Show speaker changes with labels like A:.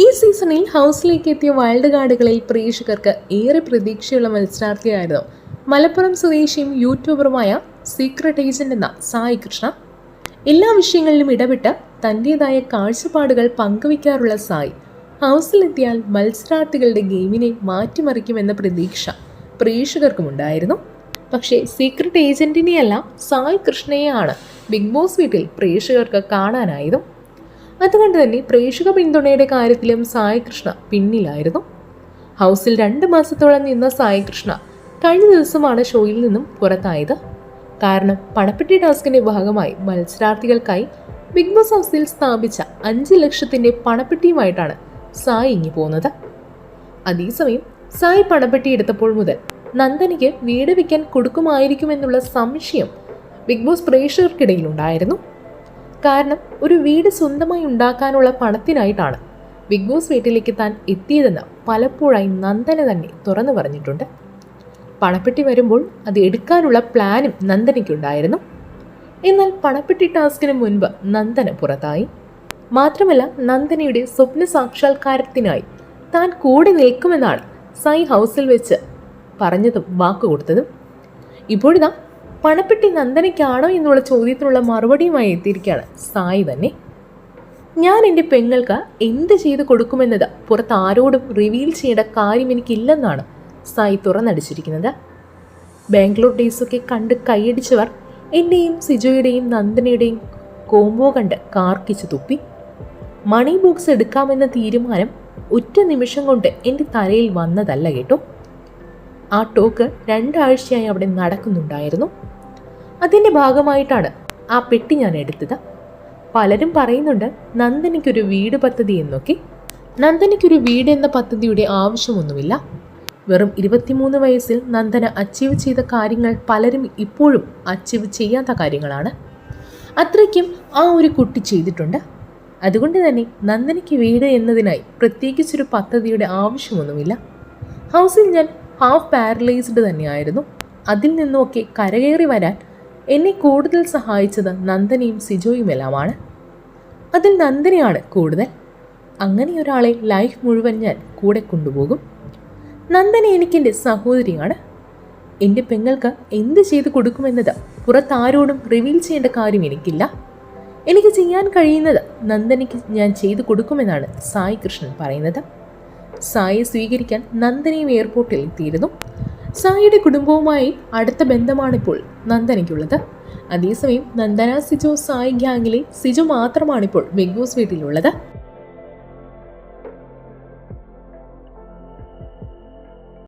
A: ഈ സീസണിൽ ഹൗസിലേക്ക് എത്തിയ വൈൽഡ് കാർഡുകളിൽ പ്രേക്ഷകർക്ക് ഏറെ പ്രതീക്ഷയുള്ള മത്സരാർത്ഥിയായിരുന്നു. മലപ്പുറം സ്വദേശിയും യൂട്യൂബറുമായ സീക്രട്ട് ഏജന്റ് എന്ന സായി കൃഷ്ണ. എല്ലാ വിഷയങ്ങളിലും ഇടപെട്ട് തന്റെതായ കാഴ്ചപ്പാടുകൾ പങ്കുവയ്ക്കാറുള്ള സായി. ഹൗസിലെത്തിയാൽ മത്സരാർത്ഥികളുടെ ഗെയിമിനെ മാറ്റിമറിക്കുമെന്ന പ്രതീക്ഷ പ്രേക്ഷകർക്കുമുണ്ടായിരുന്നു. പക്ഷേ സീക്രട്ട് ഏജന്റിനെയല്ല സായി കൃഷ്ണയെയാണ് ബിഗ് ബോസ് വീട്ടിൽ പ്രേക്ഷകർക്ക് കാണാനായതും അതുകൊണ്ട് തന്നെ പ്രേക്ഷക പിന്തുണയുടെ കാര്യത്തിലും സായി കൃഷ്ണ പിന്നിലായിരുന്നു. ഹൗസിൽ രണ്ട് മാസത്തോളം നിന്ന സായി കൃഷ്ണ കഴിഞ്ഞ ദിവസമാണ് ഷോയിൽ നിന്നും പുറത്തായത്. കാരണം പണപ്പെട്ടി ടാസ്കിന്റെ ഭാഗമായി മത്സരാർത്ഥികൾക്കായി ബിഗ് ബോസ് ഹൗസിൽ സ്ഥാപിച്ച അഞ്ച് ലക്ഷത്തിന്റെ പണപ്പെട്ടിയുമായിട്ടാണ് സായി ഇങ്ങി പോകുന്നത് അതേസമയം സായി പണപ്പെട്ടി എടുത്തപ്പോൾ മുതൽ നന്ദനിക്ക് വീട് വയ്ക്കാൻ കൊടുക്കുമായിരിക്കുമെന്നുള്ള സംശയം ബിഗ് ബോസ് പ്രേക്ഷകർക്കിടയിലുണ്ടായിരുന്നു. കാരണം ഒരു വീട് സ്വന്തമായി ഉണ്ടാക്കാനുള്ള പണത്തിനായിട്ടാണ് ബിഗ് ബോസ് വീട്ടിലേക്ക് താൻ എത്തിയതെന്ന് പലപ്പോഴായി നന്ദന തന്നെ തുറന്നു പറഞ്ഞിട്ടുണ്ട്. പണപ്പെട്ടി വരുമ്പോൾ അത് എടുക്കാനുള്ള പ്ലാനും നന്ദനയ്ക്കുണ്ടായിരുന്നു. എന്നാൽ പണപ്പെട്ടി ടാസ്കിന് മുൻപ് നന്ദന പുറത്തായി. മാത്രമല്ല നന്ദനയുടെ സ്വപ്ന സാക്ഷാത്കാരത്തിനായി താൻ കൂടെ നിൽക്കുമെന്നാണ് സായി ഹൗസിൽ വെച്ച് പറഞ്ഞതും വാക്കുകൊടുത്തതും. ഇപ്പോഴിതാ പണപ്പെട്ടി നന്ദനയ്ക്കാണോ എന്നുള്ള ചോദ്യത്തിനുള്ള മറുപടിയുമായി എത്തിയിരിക്കുകയാണ്. സായി തന്നെ. ഞാൻ എന്റെ പെങ്ങൾക്ക് എന്ത് ചെയ്ത് കൊടുക്കുമെന്നത് പുറത്ത് ആരോടും റിവീൽ ചെയ്യേണ്ട കാര്യം എനിക്കില്ലെന്നാണ് സായി തുറന്നടിച്ചിരിക്കുന്നത്. ബാംഗ്ലൂർ ഡേയ്സൊക്കെ കണ്ട് കൈയടിച്ചവർ എന്റെയും സിജോയുടെയും നന്ദനയുടെയും കോംബോ കണ്ട് കാർക്കിച്ചു തുപ്പി. മണി ബോക്സ് എടുക്കാമെന്ന തീരുമാനം ഒറ്റ നിമിഷം കൊണ്ട് എന്റെ തലയിൽ വന്നതല്ല കേട്ടോ. ആ ടോക്ക് രണ്ടാഴ്ചയായി അവിടെ നടക്കുന്നുണ്ടായിരുന്നു. അതിന്റെ ഭാഗമായിട്ടാണ് ആ പെട്ടി ഞാൻ എടുത്തത്. പലരും പറയുന്നുണ്ട് നന്ദനയ്ക്കൊരു വീട് പദ്ധതി എന്നൊക്കെ. നന്ദനയ്ക്കൊരു വീട് എന്ന പദ്ധതിയുടെ ആവശ്യമൊന്നുമില്ല. വെറും ഇരുപത്തിമൂന്ന് വയസ്സിൽ നന്ദന അച്ചീവ് ചെയ്ത കാര്യങ്ങൾ പലരും ഇപ്പോഴും അച്ചീവ് ചെയ്യാത്ത കാര്യങ്ങളാണ്. അത്രയ്ക്കും ആ ഒരു കുട്ടി ചെയ്തിട്ടുണ്ട്. അതുകൊണ്ട് തന്നെ നന്ദനയ്ക്ക് വീട് എന്നതിനായി പ്രത്യേകിച്ചൊരു പദ്ധതിയുടെ ആവശ്യമൊന്നുമില്ല. ഹൗസിൽ ഞാൻ ഹാഫ് പാരലൈസ്ഡ് തന്നെയായിരുന്നു. അതിൽ നിന്നുമൊക്കെ കരകയറി വരാൻ എന്നെ കൂടുതൽ സഹായിച്ചത് നന്ദനയും സിജോയുമെല്ലാമാണ് അതിൽ നന്ദനയാണ് കൂടുതൽ. അങ്ങനെ ഒരാളെ ലൈഫ് മുഴുവൻ ഞാൻ കൂടെ കൊണ്ടുപോകും. നന്ദന എനിക്കെന്റെ സഹോദരിയാണ്. എന്റെ പെങ്ങൾക്ക് എന്ത് ചെയ്തു കൊടുക്കുമെന്നത് പുറത്താരോടും റിവീൽ ചെയ്യേണ്ട കാര്യം എനിക്കില്ല. എനിക്ക് ചെയ്യാൻ കഴിയുന്നത് നന്ദനയ്ക്ക് ഞാൻ ചെയ്തു കൊടുക്കുമെന്നാണ് സായി കൃഷ്ണൻ പറയുന്നത്. സായിയെ സ്വീകരിക്കാൻ നന്ദനയും എയർപോർട്ടിൽ എത്തിയിരുന്നു. സായിയുടെ കുടുംബവുമായി അടുത്ത ബന്ധമാണിപ്പോൾ നന്ദനയ്ക്കുള്ളത്. അതേസമയം നന്ദന സിജോ സായി ഗ്യാങ്ങിലെ സിജു മാത്രമാണിപ്പോൾ ബിഗ് ബോസ് വീട്ടിലുള്ളത്.